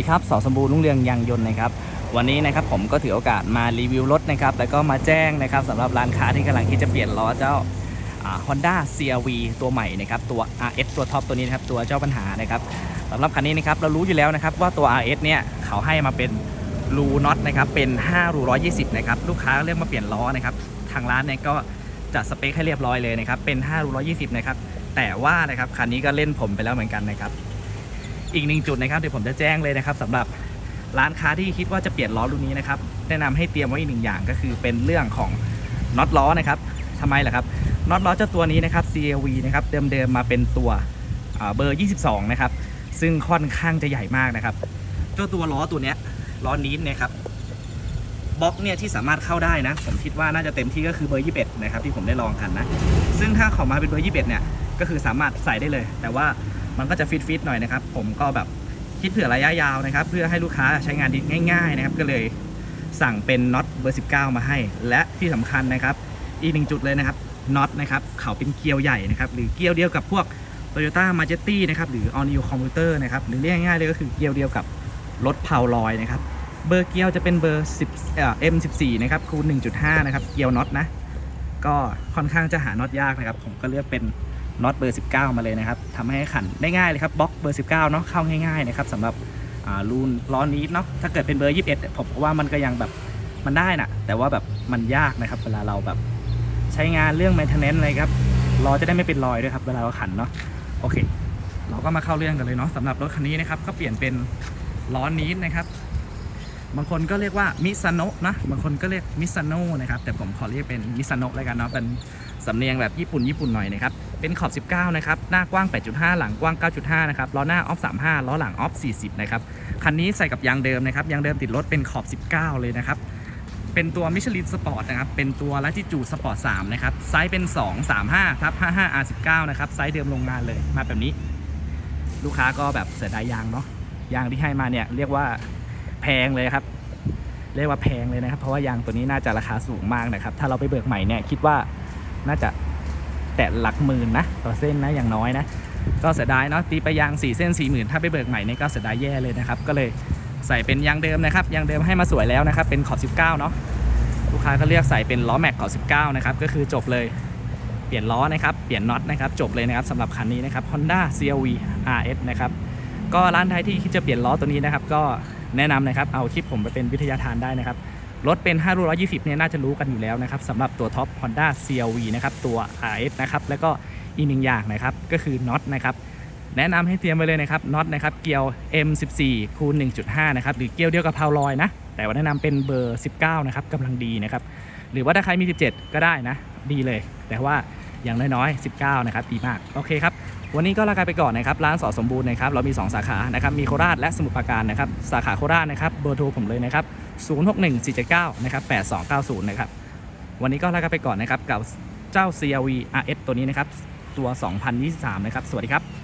สวัดีครับสอสมบูรณ์รุ่งเรืองยางยนต์นะครับวันนี้นะครับผมก็ถือโอกาสมารีวิวรถนะครับแล้วก็มาแจ้งนะครับสำหรับร้านค้าที่กำลังที่จะเปลี่ยนล้อเจ้าฮอนด้า CRV ตัวใหม่นะครับตัว RS ตัวท็อปตัวนี้นะครับตัวเจ้าปัญหานะครับสำหรับคันนี้นะครับเรารู้อยู่แล้วนะครับว่าตัว RS เนี่ยเขาให้มาเป็นรูน็อตนะครับเป็น5รู120นะครับลูกค้าเรียกมาเปลี่ยนล้อนะครับทางร้านเนี่ยก็จัดสเปคให้เรียบร้อยเลยนะครับเป็น5รู120นะครับแต่ว่านะครับคันนี้ก็เล่นผมไปแล้วเหมือนกันนะครับ อีกหนึ่งจุดนะครับเดี๋ยวผมจะแจ้งเลยนะครับสำหรับร้านค้าที่คิดว่าจะเปลี่ยนล้อรุ่นนี้นะครับแนะนำให้เตรียมไว้อีกหนึ่งอย่างก็คือเป็นเรื่องของน็อตล้อนะครับทำไมล่ะครับน็อตล้อเจ้าตัวนี้นะครับ CLV นะครับเดิมๆมาเป็นตัวเบอร์ 22 นะครับ ซึ่งค่อนข้างจะใหญ่มากนะครับเจ้าตัวล้อตัวเนี้ยล้อนี้นะครับบล็อกเนี่ยที่สามารถเข้าได้นะ ผมคิดว่าน่าจะเต็มที่ก็คือเบอร์ 21 นะครับที่ผมได้ลองกันนะ ซึ่งถ้าเขามาเป็นเบอร์ 21 เนี่ย ก็คือสามารถใส่ได้เลย แต่ว่ามันก็จะฟิตฟิตหน่อยนะครับ ผมก็แบบคิดเผื่อระยะยาวนะครับ เพื่อให้ลูกค้าใช้งานได้ง่าย ๆ นะครับ ก็เลยสั่งเป็นน็อตเบอร์ 19 มาให้ และที่สำคัญนะครับ อีกหนึ่งจุดเลยนะครับน็อตนะครับเขาเป็นเกลียวใหญ่นะครับ หรือเกลียวเดียวกับพวก Toyota m a j e t i นะครับ หรือ All New Commuter นะครับ หรือเรียกง่ายๆเลยก็คือเกลียวเดียวกับรถเพาลอยนะครับ เบอร์เกลียวจะเป็นเบอร์10เอ่อ M14 นะครับคูณ1.5 นะครับ เกลียวน็อตนะ ก็ค่อนข้างจะหาน็อตยากนะครับ ผมก็เลือกเป็น น็อตเบอร์ 19 มาเลยนะครับทำให้ขันได้ง่ายเลยครับบล็อกเบอร์ 19เนาะเข้าง่ายๆนะครับสำหรับอ่ารูนล้อนี้เนาะถ้าเกิดเป็นเบอร์ 21 ผมว่ามันก็ยังแบบมันได้นะแต่ว่าแบบมันยากนะครับ เวลาเราแบบใช้งานเรื่อง maintenance อะไรครับล้อจะได้ไม่เป็นรอยด้วยครับเวลาเราขันเนาะโอเค เราก็มาเข้าเรื่องกันเลยเนาะสำหรับรถคันนี้นะครับก็เปลี่ยนเป็นล้อนี้นะครับบางคนก็เรียกว่ามิซาโนะนะบางคนก็เรียกมิซาโนะนะครับแต่ผมขอเรียกเป็นมิซาโนะแล้วกันเนาะเป็นสำเนียงแบบญี่ปุ่นญี่ปุ่นหน่อยนะครับ เป็นขอบ 19 นะครับ หน้ากว้าง 8.5 หลังกว้าง 9.5 นะครับ ล้อหน้าออฟ 35 ล้อหลังออฟ 40 นะครับ คันนี้ใส่กับยางเดิมนะครับ ยางเดิมติดรถเป็นขอบ 19 เลยนะครับ เป็นตัวมิชลินสปอร์ตนะครับ เป็นตัวลัติจูสปอร์ต3นะครับ ไซส์เป็น 2 35ทับ55 R19 นะครับ ไซส์เดิมโรงงานเลย มาแบบนี้ ลูกค้าก็แบบเสียดายยางเนาะ ยางที่ให้มาเนี่ยเรียกว่าแพงเลยครับ เรียกว่าแพงเลยนะครับ เพราะว่ายางตัวนี้น่าจะราคาสูงมากนะครับ ถ้าเราไปเบิกใหม่เนี่ยคิดว่าน่าจะ แต่หลักหมื่นนะต่อเส้นนะอย่างน้อยนะ ก็เสียดายเนาะตีไปยาง 4 เส้น 4 0,000 ถ้าไปเบิกใหม่เนี่ยก็เสียดายแย่เลยนะครับ ก็เลยใส่เป็นยางเดิมนะครับยางเดิมให้มาสวยแล้วนะครับ เป็นขอบ 19 เนาะลูกค้าก็เรียกใส่เป็นล้อแม็กขอบ19 นะครับ ก็คือจบเลยเปลี่ยนล้อนะครับเปลี่ยนน็อตนะครับจบเลยนะครับสำหรับคันนี้นะครับ Honda CRV RS นะครับก็ร้านไทยที่คิดจะเปลี่ยนล้อตัวนี้นะครับ ก็แนะนำนะครับเอาคลิปผมไปเป็นวิทยาทานได้นะครับ รถเป็น 520 เนี่ยน่าจะรู้กันอยู่แล้วนะครับสำหรับตัวท็อป Honda CRV นะครับตัว RS นะครับแล้วก็อีกหนึ่งอย่างนะครับก็คือน็อตนะครับแนะนำให้เตรียมไว้เลยนะครับน็อตนะครับเกียว M14 คูณ1.5 นะครับหรือเกียวเดียวกับพาวลอยนะแต่ว่าแนะนำเป็นเบอร์ 19 นะครับกำลังดีนะครับหรือว่าถ้าใครมี 17 ก็ได้นะดีเลย แต่ว่า อย่างน้อยๆ 19 นะครับดีมาก โอเคครับ วันนี้ก็ลากันไปก่อนนะครับ ร้านสอสมบูรณ์นะครับ เรามี 2 สาขานะครับ มีโคราชและสมุทรปราการนะครับ สาขาโคราชนะครับ เบอร์โทรผมเลยนะครับ 061479 นะครับ 8290 นะครับ วันนี้ก็ลากันไปก่อนนะครับ กับเจ้า CRV RS ตัวนี้นะครับ ตัว 2023 นะครับ สวัสดีครับ